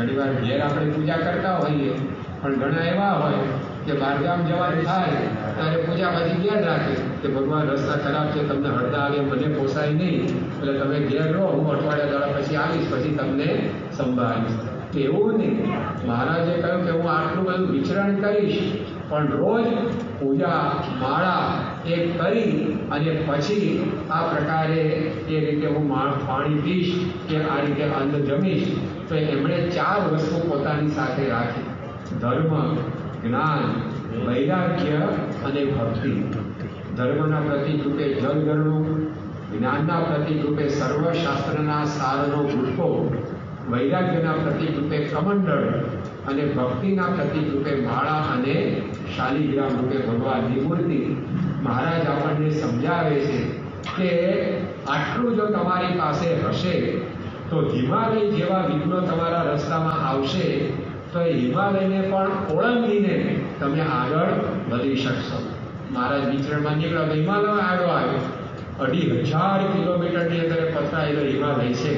ઘણીવાર ઘેર આપણે પૂજા કરતા હોઈએ, પણ ઘણા એવા હોય કે બહારગામ જવાનું થાય, ત્યારે પૂજા પછી ઘેર રાખે કે ભગવાન રસ્તા ખરાબ છે, તમને હળતા આવે, મને પોસાય નહીં. એટલે તમે ઘેર રહો, હું અઠવાડિયા દ્વારા પછી આવીશ, પછી તમને સંભાળીશ. એવું નહીં. મહારાજે કહ્યું કે હું આટલું બધું વિચરણ કરીશ, પણ રોજ પૂજા માળા એ કરી અને પછી આ પ્રકારે એ રીતે હું માળ પાણી પીશ કે આ રીતે અન્ન જમીશ. તો એમણે ચાર વસ્તુ પોતાની સાથે રાખી. ધર્મ, જ્ઞાન, વૈરાગ્ય અને ભક્તિ. ધર્મના પ્રતીક રૂપે ગણવું જ્ઞાનના પ્રતીક સર્વશાસ્ત્રના સારનો ગુટકો વૈરાગ્યના પ્રતીક કમંડળ અને ભક્તિના પ્રતીક રૂપે માળા અને શાલિગ્રામ રૂપે ભગવાનની મૂર્તિ. મહારાજ આપણને સમજાવે છે કે આટલું જો તમારી પાસે હશે. તો હિમાલય જેવા વિઘ્નો તમારા રસ્તામાં આવશે, તો એ હિમાલયને પણ ઓળંગીને તમે આગળ વધી શકશો. મહારાજ વિચરણમાં નીકળ્યો હિમાલય આગળ આવ્યો. અઢી હજાર કિલોમીટરની અંદર પથરાયેલો હિમાલય છે.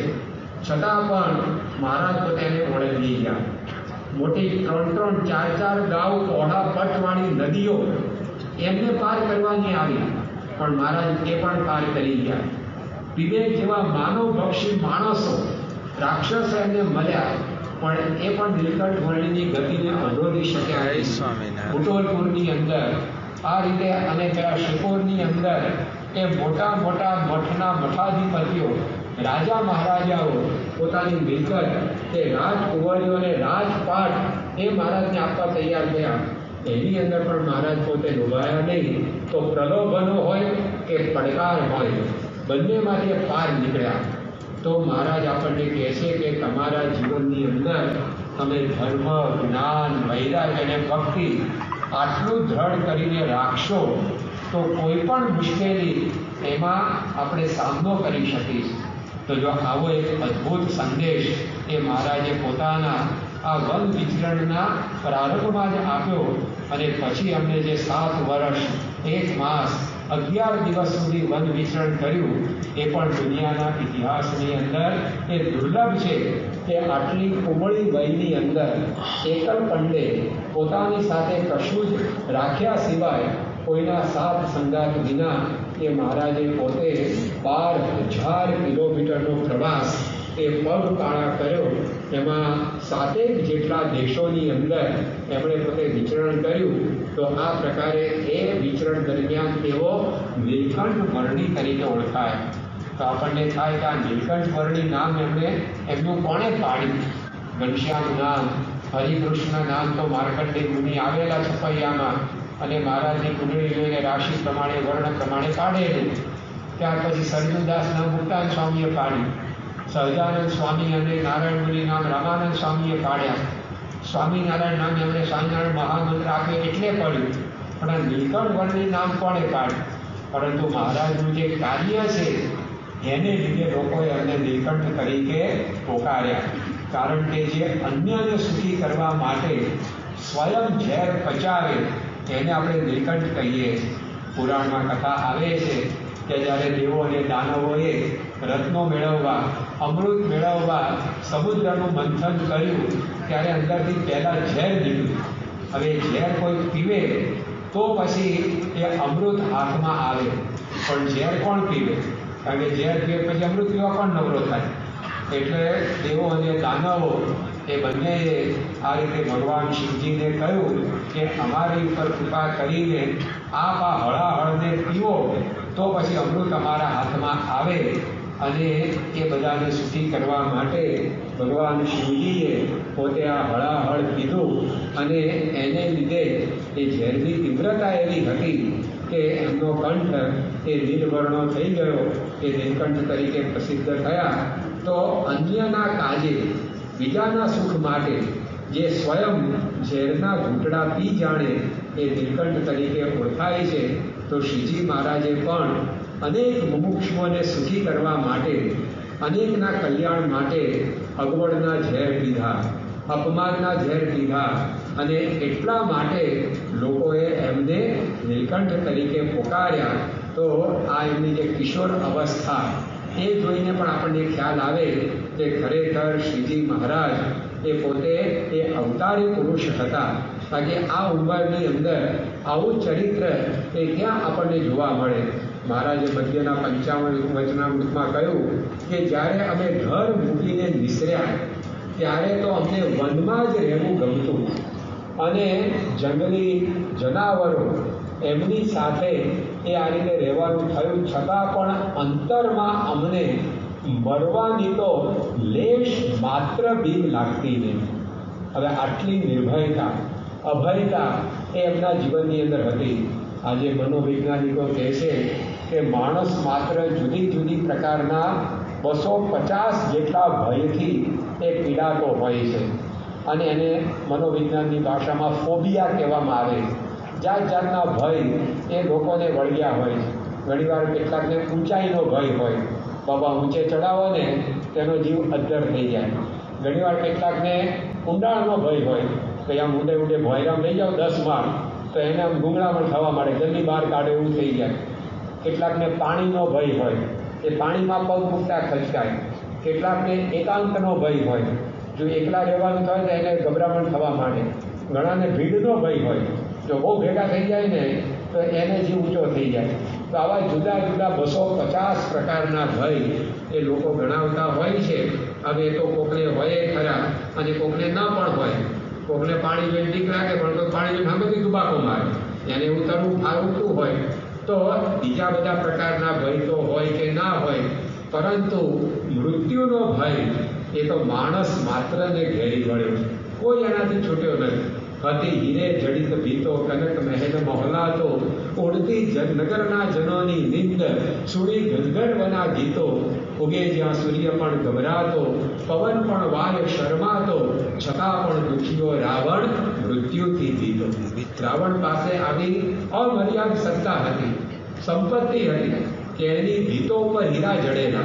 છતાં પણ મહારાજ પોતે એને ઓળંગી ગયા. મોટી ત્રણ ત્રણ ચાર ચાર ગાઉ કોઢા પટવાળી નદીઓ એમને પાર કરવાની આવી, પણ મહારાજ એ પણ પાર કરી ગયા. વિવેક જેવા માનવ ભક્ષી માણસો રાક્ષસ એમને મળ્યા પણ એ પણ નીલકંઠ વર્ણિની ગતિને અવરોધી શક્યા કુટોલપુરની અંદર આ રીતે અને પેલા શિકોરની અંદર એ મોટા મોટા મઠના મઠાધિપતિઓ રાજા મહારાજાઓ પોતાની મિલકત તે રાજકુંવરીઓને રાજપાટ એ મહારાજને આપવા તૈયાર થયા. એની અંદર પણ મહારાજ પોતે ડૂબાયા નહીં. તો પ્રલોભનો હોય કે પડકાર હોય બંનેમાંથી પાર નીકળ્યા. તો મહારાજ આપણને કહે છે કે તમારા જીવનની અંદર તમે ધર્મ, જ્ઞાન, વૈરાગ અને ભક્તિ આટલું દ્રઢ કરીને રાખશો, તો કોઈ પણ મુશ્કેલી એમાં આપણે સામનો કરી શકીશું. તો જો આવો એક અદ્ભુત સંદેશ એ મહારાજે પોતાના આ વન વિચરણના પ્રારંભમાં જ આપ્યો અને પછી અમને જે સાત વર્ષ, એક માસ, અગિયાર દિવસ સુધી વન વિચરણ કર્યું, એ પણ દુનિયાના ઇતિહાસની અંદર એ દુર્લભ છે કે આટલી કુમળી વયની અંદર એકલ પંડે પોતાની સાથે કશું જ રાખ્યા સિવાય કોઈના સાથ સંગાત વિના એ મહારાજે પોતે બાર હજાર કિલોમીટરનો પ્રવાસ એ પગ કાળા કર્યો એમાં સાતેક જેટલા દેશોની અંદર એમણે પોતે વિચરણ કર્યું, તો આ પ્રકારે એ વિચરણ દરમિયાન તેઓ નીલકંઠ વર્ણી તરીકે ઓળખાય. તો આપણને થાય કે આ નીલકંઠ વર્ણી નામ એમણે એમનું કોણે પાડ્યું? ઘનશ્યામ નામ હરિકૃષ્ણ નામ તો માર્કંડે મુનિ આવેલા છપૈયામાં, અને મહારાજની કુંડળી જોઈને રાશિ પ્રમાણે વર્ણ પ્રમાણે કાઢેલું ત્યાર પછી સરજુદાસના મુક્તાન સ્વામીએ પાડ્યું. સહજાનંદ સ્વામી અને નારાયણ નામ રામાનંદ સ્વામીએ પાડ્યા. સ્વામિનારાયણ નામ એમણે સ્વામિનારાયણ મહામંત્ર આપે એટલે પડ્યું. પણ આ નામ કોણે પાડ્યું પરંતુ મહારાજનું જે કાર્ય છે, એને લીધે લોકોએ એમને નીલકંઠ તરીકે પોકાર્યા. કારણ કે જે અન્યને સુખી કરવા માટે સ્વયં ઝેર પચાવે, એને આપણે નીલકંઠ કહીએ. પુરાણમાં કથા આવે છે કે જ્યારે દેવો અને દાનવોએ રત્નો મેળવવા અમૃત મેળવવા સમુદ્રનું મંથન કર્યું, ત્યારે અંદરથી પહેલાં ઝેર નીકળ્યું. હવે ઝેર કોઈ પીવે, તો પછી એ અમૃત હાથમાં આવે. પણ ઝેર કોણ પીવે? કારણ કે ઝેર પીવે પછી અમૃત પીવા પણ નવરો થાય? એટલે દેવો અને દાનવો એ બંનેએ આ રીતે ભગવાન શિવજીને કહ્યું કે અમારી ઉપર કૃપા કરીને આપ આ હળાહળને પીવો, તો પછી અમૃત અમારા હાથમાં આવે. અને એ બધાને સુખી કરવા માટે ભગવાન શિવજીએ પોતે આ હળાહળ પીધું અને એને લીધે એ ઝેરની તીવ્રતા એવી હતી કે એમનો કંઠ એ નીલવર્ણો થઈ ગયો, એ નીલકંઠ તરીકે પ્રસિદ્ધ થયા. તો અન્યના કાજે, બીજાના સુખ માટે જે સ્વયં ઝેરના ઘૂંટડા પી જાણે એ નીલકંઠ તરીકે ઓળખાય છે, તો શ્રીજી મહારાજે પણ અનેક મુમુક્ષુઓને સુખી કરવા માટે, અનેકના કલ્યાણ માટે અગવડના ઝેર પીધા અપમાનના ઝેર પીધા અને એટલા માટે લોકોએ એમને નીલકંઠ તરીકે પોકાર્યા. તો આ એમની જે કિશોર અવસ્થા, એ જોઈને પણ આપણને ખ્યાલ આવે કે ખરેખર શ્રીજી મહારાજ એ પોતે એ અવતારી પુરુષ હતા. બાકી આ ઉંમરની અંદર આવું ચરિત્ર એ ક્યાં આપણને જોવા મળે? મહારાજે મધ્યના પંચાવન વચનામૃતમાં કહ્યું કે જ્યારે અમે ઘર મૂકીને નિસર્યા, ત્યારે તો અમને વનમાં જ રહેવું ગમતું. અને જંગલી જનાવરો એમની સાથે એ આ રીતે રહેવાનું થયું, છતાં પણ અંતરમાં અમને મરવાની તો લેશ માત્ર બીક લાગતી નહીં. હવે આટલી નિર્ભયતા, અભયતા એ એમના જીવનની અંદર હતી. આજે મનોવૈજ્ઞાનિકો કહે છે કે માણસ માત્ર જુદી જુદી પ્રકારના બસો પચાસ જેટલા ભયથી એ પીડાતો હોય છે. અને એને મનોવિજ્ઞાનની ભાષામાં ફોબિયા કહેવામાં આવે જાત જાતના ભય એ લોકોને વળગ્યા હોય છે. ઘણીવાર કેટલાકને ઊંચાઈનો ભય હોય. બાબા ઊંચે ચડાવો ને તેનો જીવ અદ્ધર થઈ જાય. ઘણીવાર કેટલાકને ઊંડાણનો ભય હોય. કે આમ ઊંડે ઊંડે ભોયરામ લઈ જાઓ દસ માળ, તો એને આમ ગુંગળામણ થવા માંડે, જલ્દી બહાર કાઢે એવું થઈ જાય. કેટલાકને પાણીનો ભય હોય. એ પાણીમાં પગ મૂકતા ખચકાય. કેટલાકને એકાંતનો ભય હોય. જો એકલા રહેવાનું થાય તો એને ગભરામણ થવા માંડે. ઘણાને ભીડનો ભય હોય. જો બહુ ભેગા થઈ જાય ને, તો એને જે ઊંચો થઈ જાય. તો આવા જુદા જુદા બસો પચાસ પ્રકારના ભય એ લોકો ગણાવતા હોય છે. હવે એ તો કોકને હોય ખરા, અને કોકને ન પણ હોય. કોકને પાણી જોઈને બીક પણ તો પાણી જોઈને સામેથી દુબાકો મારે. એને ઉતરવું ફારવતું હોય. તો બીજા બધા પ્રકારના ભય તો હોય કે ના હોય, પરંતુ મૃત્યુનો ભય એ તો માણસ માત્રને ઘેરી વળ્યો. કોઈ એનાથી છૂટ્યો નથી. હતી હીરે જડિત ભીતો કનક મહેલ મોહલાતો, ઉડતી નગરના જનોની નિંદ, સુડી ગંધર્વના ગીતો. ઉગે જ્યાં સૂર્ય પણ ગભરાતો, પવન પણ વાય શરમાતો, છતાં પણ દુખીઓ રાવણ મૃત્યુથી ભીતો રાવણ પાસે આવી અમર્યાદ સત્તા હતી. સંપત્તિ હતી. કે ભીતો ઉપર હીરા જડેલા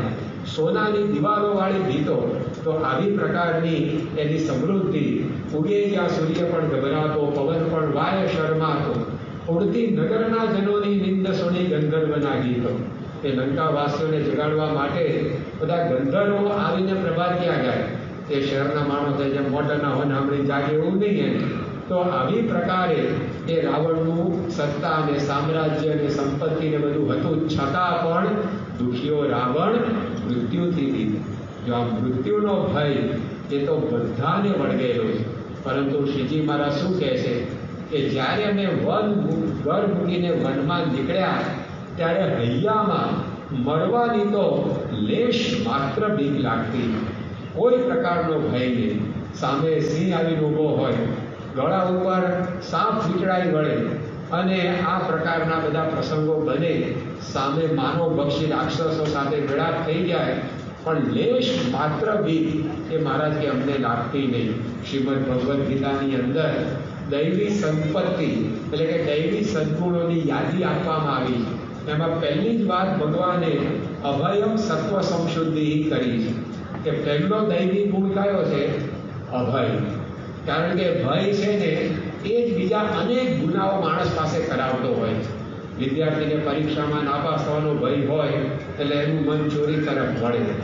સોનાની દિવાલોવાળી ભીતો. તો આવી પ્રકારની એની સમૃદ્ધિ ઉગે ત્યાં સૂર્ય પણ ગભરાતો, પવન પણ વાય શરમાતો. ઉડતી નગરના જનોની નિંદ સોની ગંધર્વના ગીતો. એ લંકાવાસીઓને જગાડવા માટે બધા ગંધર્વો આવીને પ્રભાતિયા ગાય. એ શહેરના માણસો જેમ મોટરના હોય સાંભળી જાગે એવું નહીં એને તો આવી પ્રકારે એ રાવણનું સત્તા અને સામ્રાજ્ય અને સંપત્તિ ને બધું હતું, છતાં પણ દુખીઓ રાવણ મૃત્યુથી દીધા જો આ મૃત્યુનો ભય એ તો બધાને વળગેલો છે. પરંતુ શ્રીજી મારા શું કહે છે? કે જ્યારે અમે વન ઘર મૂકીને વનમાં નીકળ્યા, ત્યારે હૈયામાં મળવાની તો લેશ માત્ર બીક લાગતી. કોઈ પ્રકારનો ભય નહીં. સામે સિંહ આવીને ઊભો હોય ગળા ઉપર સાપ વીંટળાઈ વળે અને આ પ્રકારના બધા પ્રસંગો બને. સામે માનવ બક્ષી રાક્ષસો સાથે ભેળા થઈ જાય. પણ લેશ માત્ર ભી એ મહારાજ કે અમને લાગતી નહીં. શ્રીમદ ભગવદ્ ગીતાની અંદર દૈવી સંપત્તિ, એટલે કે દૈવી સદગુણોની યાદી આપવામાં આવી. એમાં પહેલી જ વાત ભગવાને અભયમ સત્વ સંશુદ્ધિ કરી છે. કે પહેલો દૈવી ગુણ કયો છે? અભય. કારણ કે ભય છે ને, એ જ બીજા અનેક ગુનાઓ માણસ પાસે કરાવતો હોય છે. વિદ્યાર્થીને પરીક્ષામાં નાપાસ થવાનો ભય હોય, એટલે એનું મન ચોરી તરફ વળે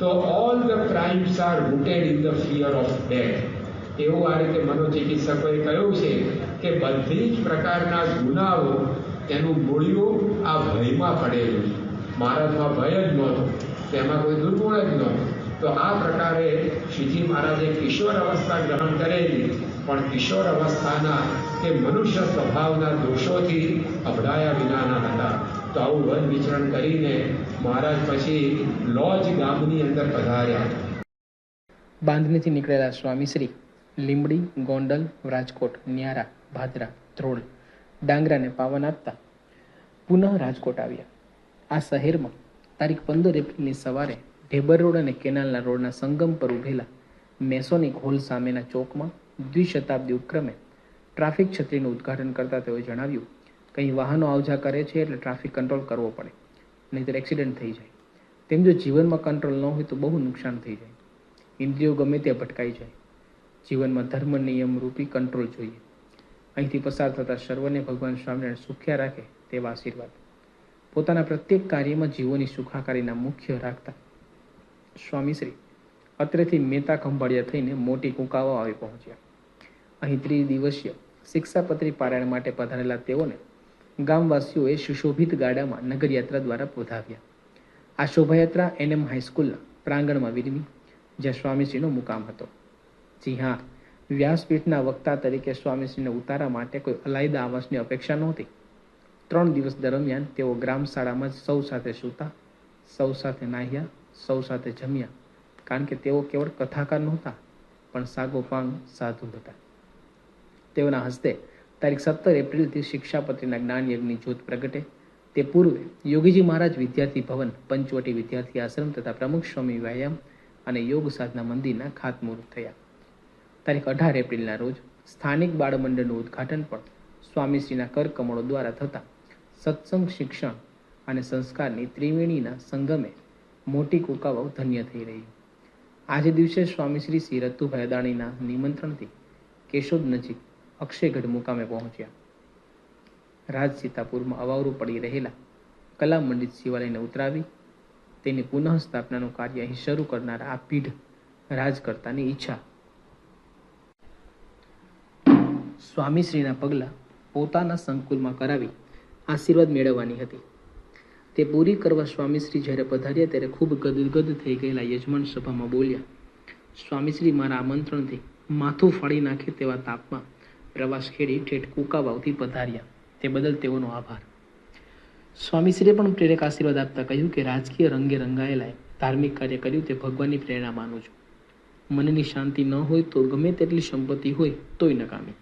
તો all the crimes are rooted in the fear of death એવું આ રીતે મનોચિકિત્સકોએ કહ્યું છે કે બધી જ પ્રકારના ગુનાઓ એનું મૂળિયું આ ભયમાં પડેલું મહારાજમાં ભય જ નહોતો, તેમાં કોઈ દુર્ગુણ જ નહોતો. તો આ પ્રકારે શ્રીજી મહારાજે કિશોર અવસ્થા ગ્રહણ કરેલી. પણ કિશોર અવસ્થાના કે મનુષ્ય સ્વભાવના દોષોથી અભડાયા વિનાના હતા. તો આવું વન વિચરણ કરીને મહારાજ પછી લોજ ગામની અંદર પધાર્યા. બાંધણીથી નીકળેલા સ્વામીશ્રી લીંબડી, ગોંડલ, રાજકોટ, ન્યારા, ભાદરા, ધ્રોળ, ડાંગરાને પાવન આપતા પુનઃ રાજકોટ આવ્યા. આ શહેરમાં તારીખ પંદર એપ્રિલની સવારે ઢેબર રોડ અને કેનાલના રોડના સંગમ પર ઉભેલા મેસોનિક હોલ સામેના ચોકમાં દ્વિશતાબ્દી ઉપક્રમે ટ્રાફિક છત્રીનું ઉદ્ઘાટન કરતા તેઓએ જણાવ્યું, કંઈ વાહનો આવજા કરે છે એટલે ટ્રાફિક કંટ્રોલ કરવો પડે, નહીંતર એક્સિડન્ટ થઈ જાય. તેમ જો જીવનમાં કંટ્રોલ ન હોય તો બહુ નુકસાન થઈ જાય. ઇન્દ્રિયો ગમે તે ભટકાઈ જાય. જીવનમાં ધર્મ નિયમ રૂપી કંટ્રોલ જોઈએ. અહીંથી પસાર થતા સર્વને ભગવાન સ્વામિનારાયણ સુખ્યા રાખે તેવા આશીર્વાદ. પોતાના પ્રત્યેક કાર્યમાં જીવોની સુખાકારીના મુખ્ય રાખતા સ્વામીશ્રી અત્રેથી મેતા ખંભાળિયા થઈને મોટી કુંકાવા આવી પહોંચ્યા. અહીં ત્રિદિવસીય શિક્ષાપત્રી પારાયણ માટે પધારેલા તેઓને ગામવાસીઓએ સુશોભિત ગાડામાં નગરયાત્રા દ્વારા પોધાવ્યા આ શોભાયાત્રા એનએમ હાઈસ્કૂલના પ્રાંગણમાં વિરમી, જ્યાં સ્વામીશ્રીનો મુકામ હતો. જી હા, વ્યાસપીઠના વક્તા તરીકે સ્વામીશ્રીને ઉતારા માટે કોઈ અલાયદા આવાસની અપેક્ષા નહોતી. ત્રણ દિવસ દરમિયાન તેઓ ગ્રામ શાળામાં સૌ સાથે સૂતા, સૌ સાથે નાહ્યા સૌ સાથે જમ્યા. કારણ કે તેઓ કેવળ કથાકાર નહોતા, પણ સાગોપાંગ સાધુ હતા. તેઓના હસ્તે તારીખ સત્તર એપ્રિલથી શિક્ષાપત્રીના જ્ઞાન યજ્ઞની જ્યોત પ્રગટે. તે પૂર્વે યોગીજી મહારાજ વિદ્યાર્થી ભવન, પંચવટી વિદ્યાર્થી આશ્રમ તથા પ્રમુખ સ્વામી વ્યાયામ અને યોગ સાધના મંદિરના ખાતમુહૂર્ત થયા. તારીખ અઢાર એપ્રિલના રોજ સ્થાનિક બાળમંડળનું ઉદ્ઘાટન પણ સ્વામીશ્રીના કરકમળો દ્વારા થતા. સત્સંગ શિક્ષણ અને સંસ્કારની ત્રિવેણીના સંગમે મોટી કુકાવાવ ધન્ય થઈ રહી. આજે દિવસે સ્વામી શ્રી શ્રી રતુભાઈ દાણીના નિમંત્રણથી કેશોદ નજીક અક્ષયગઢ મુકામે પહોંચ્યા. રાજ સીતાપુરમાં અવાવરું પડી રહેલા કલા મંડિત શિવાલયને ઉતરાવી તેની પુનઃ સ્થાપનાનું કાર્ય અહીં શરૂ કરનારા આ પીઢ રાજકર્તાની ઈચ્છા. સ્વામીશ્રીના પગલાં પોતાના સંકુલમાં કરાવી આશીર્વાદ મેળવવાની હતી. તે પૂરી કરવા સ્વામીશ્રી જ્યારે પધાર્યા ત્યારે ખૂબ ગદગદ થઈ ગયેલા યજમાન સભામાં બોલ્યા સ્વામીશ્રી મારા આમંત્રણથી માથું ફાડી નાખે તેવા તાપમાં પ્રવાસ ખેડી ઠેઠ કુકાવાવથી પધાર્યા. તે બદલ તેઓનો આભાર. સ્વામીશ્રીએ પણ પ્રેરક આશીર્વાદ આપતા કહ્યું કે રાજકીય રંગે રંગાયેલાએ ધાર્મિક કાર્ય કર્યું તે ભગવાનની પ્રેરણા માનું છું. મનની શાંતિ ન હોય તો ગમે તેટલી સંપત્તિ હોય તોય નકામી.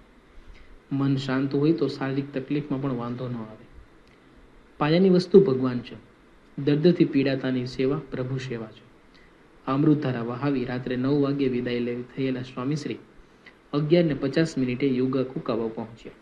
મન શાંત હોય તો શારીરિક તકલીફમાં પણ વાંધો ન આવે. પાયાની વસ્તુ ભગવાન છે. દર્દથી પીડાતાની સેવા, પ્રભુ સેવા છે. અમૃતધારા વહાવી રાત્રે નવ વાગ્યે વિદાય લેવી થયેલા સ્વામીશ્રી અગિયાર ને પચાસ મિનિટે યોગા કુકાવા પહોંચ્યા.